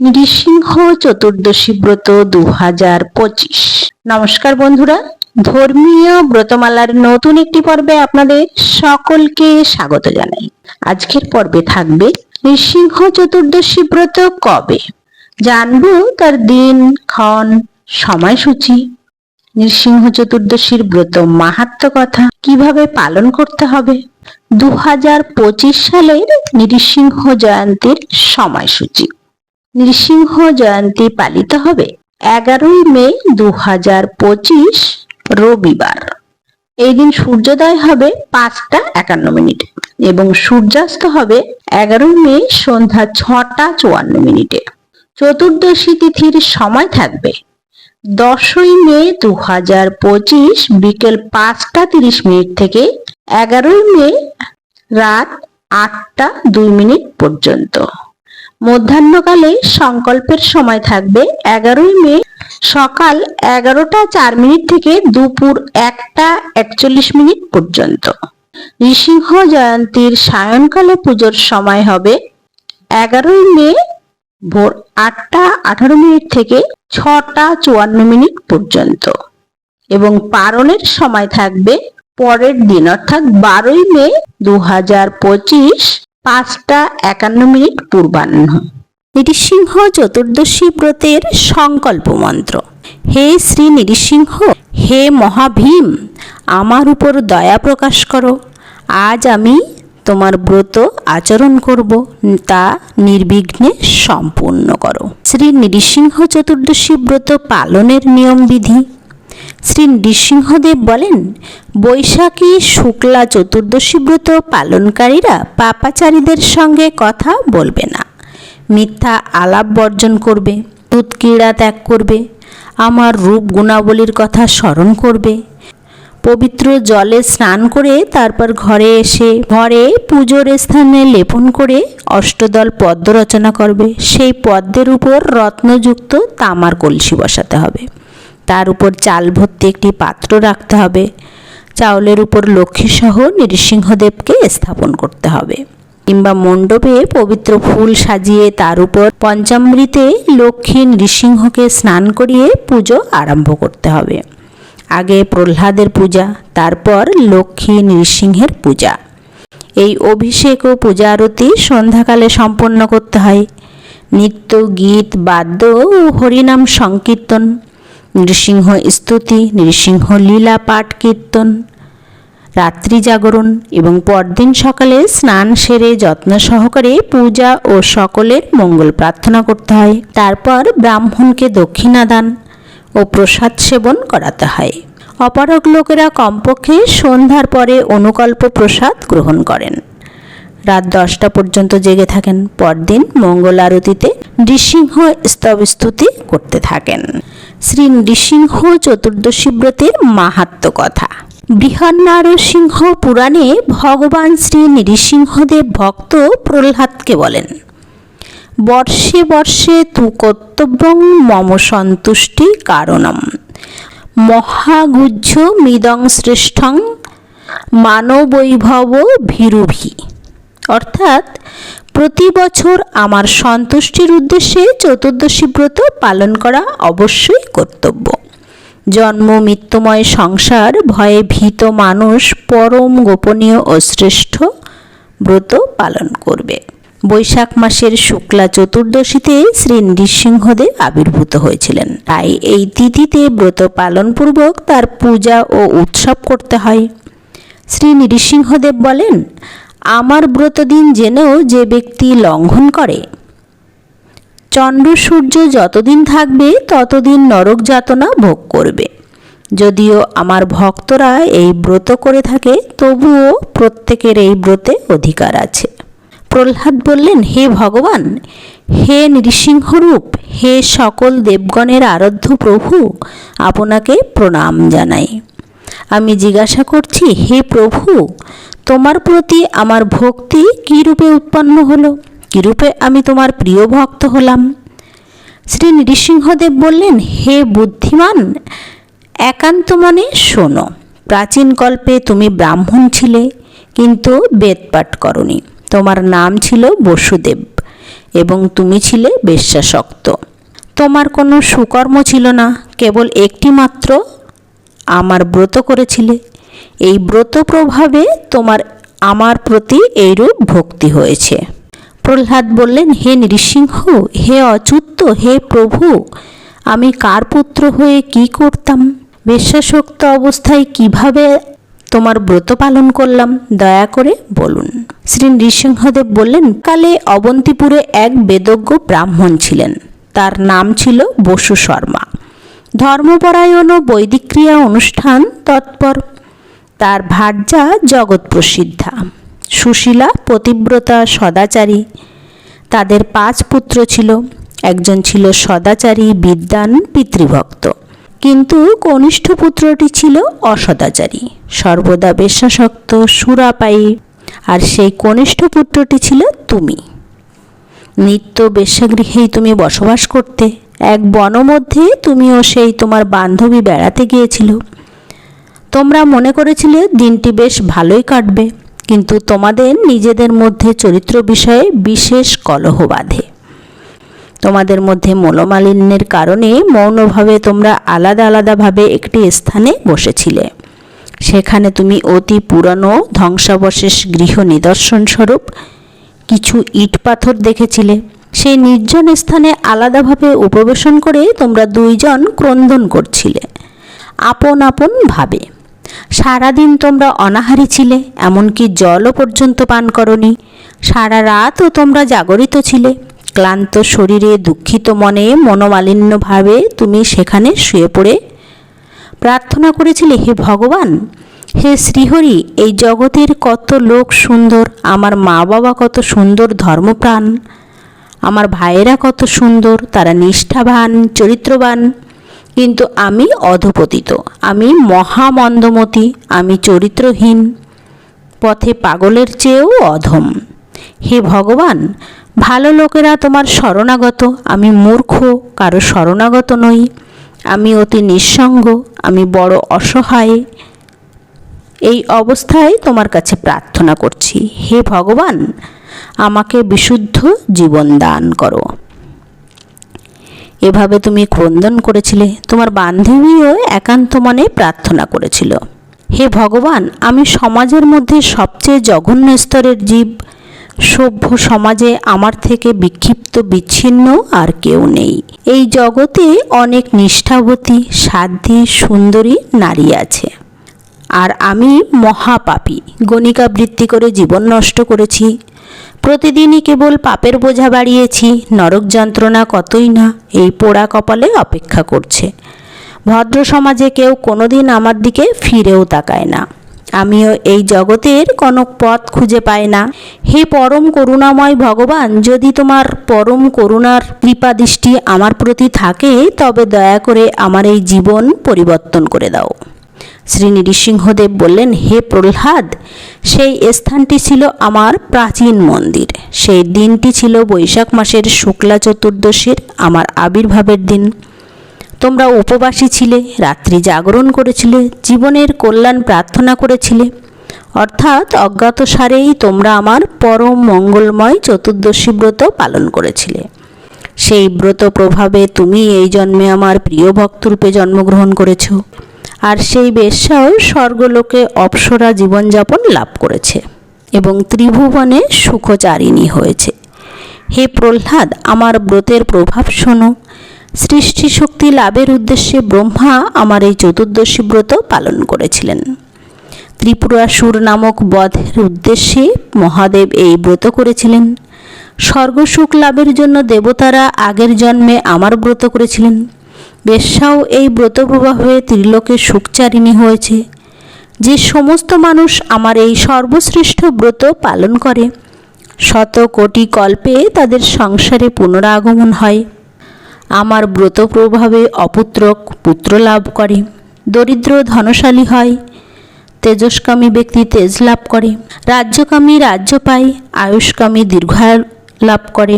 নৃসিংহ চতুর্দশী ব্রত দু হাজার পঁচিশ। নমস্কার বন্ধুরা, ধর্মীয় ব্রতমালার নতুন একটি পর্বে আপনাদের সকলকে স্বাগত জানাই। আজকের পর্বে থাকবে নৃসিংহ চতুর্দশী ব্রত কবে? জানব তার দিন, ক্ষণ, সময়সূচি। নৃসিংহ চতুর্দশীর ব্রত মাহাত্ম কথা কীভাবে পালন করতে হবে? দু হাজার পঁচিশ সালের নৃসিংহ জয়ন্তীর সময়সূচি। নৃসিংহ জয়ন্তী পালিত হবে এগারোই মে দু হাজার পঁচিশ রবিবার। এই দিন সূর্যোদয় হবে পাঁচটা একান্ন মিনিটে এবং সূর্যাস্ত হবে এগারোই মে সন্ধ্যা ছটা চুয়ান্ন মিনিটে। চতুর্দশী তিথির সময় থাকবে দশই মে দু হাজার পঁচিশ বিকেল পাঁচটা তিরিশ মিনিট থেকে এগারোই মে রাত আটটা দুই মিনিট পর্যন্ত। মধ্যাহ্নকালে সংকল্পের সময় থাকবে এগারোই মে সকাল এগারোটা চার মিনিট থেকে দুপুর একটা একচল্লিশ মিনিট পর্যন্ত। নৃসিংহ জয়ন্তীর সায়নকালে পুজোর সময় হবে এগারোই মে ভোর আটটা আঠারো মিনিট থেকে ছটা চুয়ান্ন মিনিট পর্যন্ত এবং পারণের সময় থাকবে পরের দিন, অর্থাৎ বারোই মে দু হাজার পঁচিশ পাঁচটা একান্ন মিনিট পূর্বাহ্ন। নৃসিংহ চতুর্দশী ব্রতের সংকল্প মন্ত্র। হে শ্রী নৃসিংহ হে মহাভীম, আমার উপর দয়া প্রকাশ করো। আজ আমি তোমার ব্রত আচরণ করব, তা নির্বিঘ্নে সম্পূর্ণ করো। শ্রী নৃসিংহ চতুর্দশী ব্রত পালনের নিয়মবিধি। শ্রী নৃসিংহদেব বলেন, বৈশাখী শুক্লা চতুর্দশী ব্রত পালনকারীরা পাপাচারীদের সঙ্গে কথা বলবে না। মিথ্যা আলাপ বর্জন করবে দুধ ক্রীড়া ত্যাগ করবে, আমার রূপ গুণাবলীর কথা স্মরণ করবে। পবিত্র জলে স্নান করে তারপর ঘরে এসে ঘরে পুজোর স্থানে লেপন করে অষ্টদল পদ্ম রচনা করবে। সেই পদ্মের উপর রত্নযুক্ত তামার কলসি বসাতে হবে। তার উপর চাল ভর্তি একটি পাত্র রাখতে হবে। চাউলের উপর লক্ষ্মীসহ নৃসিংহদেবকে স্থাপন করতে হবে কিংবা মণ্ডপে পবিত্র ফুল সাজিয়ে তার উপর পঞ্চামৃতে লক্ষ্মী নৃসিংহকে স্নান করিয়ে পুজো আরম্ভ করতে হবে। আগে প্রহ্লাদের পূজা, তারপর লক্ষ্মী নৃসিংহের পূজা। এই অভিষেক ও পূজা আরতি সন্ধ্যাকালে সম্পন্ন করতে হয়। নিত্য, গীত, বাদ্য ও হরিনাম সংকীর্তন নৃসিংহ স্তুতি, নৃসিংহ লীলা পাঠ, কীর্তন, রাত্রি জাগরণ এবং পরদিন সকালে স্নান সেরে যত্ন সহকারে পূজা ও সকলের মঙ্গল প্রার্থনা করতে হয়। তারপর ব্রাহ্মণকে দক্ষিণা দান ও প্রসাদ সেবন করাতে হয়। অপারক লোকেরা কমপক্ষে সন্ধ্যার পরে অনুকল্প প্রসাদ গ্রহণ করেন। রাত দশটা পর্যন্ত জেগে থাকেন। পরদিন মঙ্গল আরতিতে নৃসিংহ স্তবস্তুতি করতে থাকেন। শ্রী নৃসিংহ চতুর্দশী ব্রতের মাহাত্ম কথা। বৃহন্নারসিংহ পুরাণে ভগবান শ্রী নৃসিংহদেব ভক্ত প্রহ্লাদকে বলেন, বর্ষে বর্ষে তু কর্তব্যং মম সন্তুষ্টি কারণম। মহাগুহ্য মিদং শ্রেষ্ঠং মানবৈভব ভীরুভি। অর্থাৎ প্রতি বছর আমার সন্তুষ্টির উদ্দেশ্যে চতুর্দশী ব্রত পালন করা অবশ্যই কর্তব্য। জন্ম, মৃত্যুময় সংসার, ভয়ে ভীত মানুষ, পরম গোপনীয় ও শ্রেষ্ঠ ব্রত পালন করবে। বৈশাখ মাসের শুক্লা চতুর্দশীতে শ্রী নৃসিংহদেব আবির্ভূত হয়েছিলেন। তাই এই তিথিতে ব্রত পালনপূর্বক তার পূজা ও উৎসব করতে হয়। শ্রী নৃসিংহদেব বলেন আমার ব্রতদিন জেনেও যে ব্যক্তি লঙ্ঘন করে। চন্দ্র সূর্য যতদিন থাকবে, ততদিন নরক যাতনা ভোগ করবে। যদিও আমার ভক্তরা এই ব্রত করে থাকে, তবুও প্রত্যেকের এই ব্রতে অধিকার আছে। প্রহ্লাদ বললেন, হে ভগবান, হে নৃসিংহরূপ, হে সকল দেবগণের আরাধ্য প্রভু, আপনাকে প্রণাম জানাই। আমি জিজ্ঞাসা করছি, হে প্রভু, তোমার প্রতি আমার ভক্তি কী রূপে উৎপন্ন হলো? কীরূপে আমি তোমার প্রিয় ভক্ত হলাম? শ্রী নৃসিংহদেব বললেন, হে বুদ্ধিমান, একান্ত মনে শোনো, প্রাচীন কল্পে তুমি ব্রাহ্মণ ছিলে, কিন্তু বেদপাঠ করনি। তোমার নাম ছিল বসুদেব, এবং তুমি ছিলে বেশ্যাসক্ত। তোমার কোনো সুকর্ম ছিল না, কেবল একটি মাত্র আমার ব্রত করেছিলে। এই ব্রত প্রভাবে তোমার, আমার প্রতি এইরূপ ভক্তি হয়েছে। প্রহ্লাদ বললেন, হে নৃসিংহ, হে অচ্যুত, হে প্রভু, আমি কার পুত্র হয়ে কি করতাম? বেশ্যাসক্ত অবস্থায় কীভাবে তোমার ব্রত পালন করলাম? দয়া করে বলুন। শ্রী নৃসিংহদেব বললেন, কালে অবন্তিপুরে এক বেদজ্ঞ ব্রাহ্মণ ছিলেন। তার নাম ছিল বসু শর্মা। ধর্মপরায়ণ ও বৈদিক ক্রিয়া অনুষ্ঠান তৎপর। তার ভার্যা জগৎ প্রসিদ্ধা সুশীলা পতিব্রতা সদাচারী। তাদের পাঁচ পুত্র ছিল। একজন ছিল সদাচারী বিদ্যান পিতৃভক্ত। কিন্তু কনিষ্ঠ পুত্রটি ছিল অসদাচারী। সর্বদা বেশ্যাসক্ত, সুরাপায়ী। আর সেই কনিষ্ঠ পুত্রটি ছিল তুমি। নিত্য বেশ্যাগৃহেই তুমি বসবাস করতে, এক বনমধ্যে তুমিও সেই তোমার বান্ধবী বেড়াতে গিয়েছিল। তোমরা মনে করেছিলে দিনটি বেশ ভালোই কাটবে, কিন্তু তোমাদের নিজেদের মধ্যে চরিত্র বিষয়ে বিশেষ কলহ বাঁধে। তোমাদের মধ্যে মনোমালিন্যের কারণে মৌনভাবে তোমরা আলাদা আলাদাভাবে একটি স্থানে বসেছিলে। সেখানে তুমি অতি পুরনো ধ্বংসাবশেষ গৃহ নিদর্শন স্বরূপ কিছু ইট পাথর দেখেছিলে। সেই নির্জন স্থানে আলাদাভাবে উপবেশন করে তোমরা দুইজন ক্রন্দন করছিলে। আপন আপন ভাবে। সারাদিন তোমরা অনাহারি ছিলে, এমনকি জলও পর্যন্ত পান করনি। সারা রাতও তোমরা জাগরিত ছিলে। ক্লান্ত শরীরে দুঃখিত মনে মনোমালিন্যভাবে তুমি সেখানে শুয়ে পড়ে প্রার্থনা করেছিলে, হে ভগবান হে শ্রীহরি, এই জগতের কত লোক সুন্দর, আমার মা বাবা কত সুন্দর ধর্মপ্রাণ, আমার ভাইয়েরা কত সুন্দর, তারা নিষ্ঠাবান, চরিত্রবান। কিন্তু আমি অধপতিত, আমি মহামন্দমতি, আমি চরিত্রহীন, পথে পাগলের চেয়েও অধম। হে ভগবান, ভালো লোকেরা তোমার শরণাগত, আমি মূর্খ, কারও শরণাগত নই, আমি অতি নিঃসঙ্গ, আমি বড় অসহায় এই অবস্থায় তোমার কাছে প্রার্থনা করছি। হে ভগবান, আমাকে বিশুদ্ধ জীবন দান করো। এভাবে তুমি ক্রন্দন করেছিলে, তোমার বান্ধবীও একান্ত মনে প্রার্থনা করেছিল। হে ভগবান, আমি সমাজের মধ্যে সবচেয়ে জঘন্য স্তরের জীব। সভ্য সমাজে আমার থেকে বিক্ষিপ্ত, বিচ্ছিন্ন আর কেউ নেই। এই জগতে অনেক নিষ্ঠাবতী, সাধ্যী সুন্দরী নারী আছে। আর আমি মহাপাপী। গণিকা বৃত্তি করে জীবন নষ্ট করেছি। প্রতিদিনই কেবল পাপের বোঝা বাড়িয়েছি। নরক যন্ত্রণা কতই না এই পোড়া কপালে অপেক্ষা করছে। ভদ্র সমাজে কেউ কোনোদিন আমার দিকে ফিরেও তাকায় না। আমিও এই জগতের কোনো পথ খুঁজে পাই না। হে পরম করুণাময় ভগবান, যদি তোমার পরম করুণার কৃপা দৃষ্টি আমার প্রতি থাকে, তবে দয়া করে আমার এই জীবন পরিবর্তন করে দাও। শ্রী নৃসিংহদেব বললেন, হে প্রহ্লাদ, সেই স্থানটি ছিল আমার প্রাচীন মন্দির। সেই দিনটি ছিল বৈশাখ মাসের শুক্লা চতুর্দশীর আমার আবির্ভাবের দিন। তোমরা উপবাসী ছিলে, রাত্রি জাগরণ করেছিলে, জীবনের কল্যাণ প্রার্থনা করেছিলে। অর্থাৎ অজ্ঞাত সারেই তোমরা আমার পরম মঙ্গলময় চতুর্দশী ব্রত পালন করেছিলে। সেই ব্রত প্রভাবে তুমি এই জন্মে আমার প্রিয় ভক্তরূপে জন্মগ্রহণ করেছ। আর সেই বেশ্যাও স্বর্গলোকে অপ্সরা জীবনযাপন লাভ করেছে এবং ত্রিভুবনে সুখচারিণী হয়েছে। হে প্রহ্লাদ, আমার ব্রতের প্রভাব শোনো। সৃষ্টি শক্তি লাভের উদ্দেশ্যে ব্রহ্মা আমার এই চতুর্দশী ব্রত পালন করেছিলেন। ত্রিপুরাসুর নামক বধের উদ্দেশ্যে মহাদেব এই ব্রত করেছিলেন। স্বর্গসুখ লাভের জন্য দেবতারা আগের জন্মে আমার ব্রত করেছিলেন। বেশ্যাও এই ব্রত প্রভাবে ত্রিলোকে সুখচারিণী হয়েছে। যে সমস্ত মানুষ আমার এই সর্বশ্রেষ্ঠ ব্রত পালন করে, শত কোটি কল্পে তাদের সংসারে পুনরাগমন হয়। আমার ব্রত প্রভাবে অপুত্রক পুত্র লাভ করে, দরিদ্র ধনশালী হয়, তেজস্কামী ব্যক্তি তেজ লাভ করে, রাজ্যকামী রাজ্য পায়, আয়ুষ্কামী দীর্ঘায়ু লাভ করে।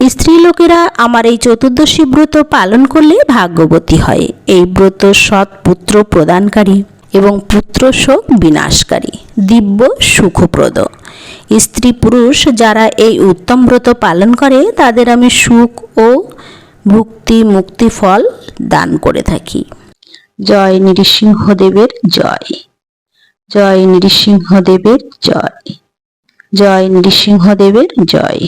স্ত্রী লোকেরা আমার এই চতুর্দশী ব্রত পালন করলে ভাগ্যবতী হয়। এই ব্রত সৎ পুত্র প্রদানকারী এবং পুত্র শোক বিনাশকারী। দিব্য সুখপ্রদ। স্ত্রী পুরুষ যারা এই উত্তম ব্রত পালন করে, তাদের আমি সুখ ও ভুক্তি মুক্তি ফল দান করে থাকি। জয় নৃসিংহদেবের জয়। জয় নৃসিংহদেবের জয়। জয় নৃসিংহদেবের জয়।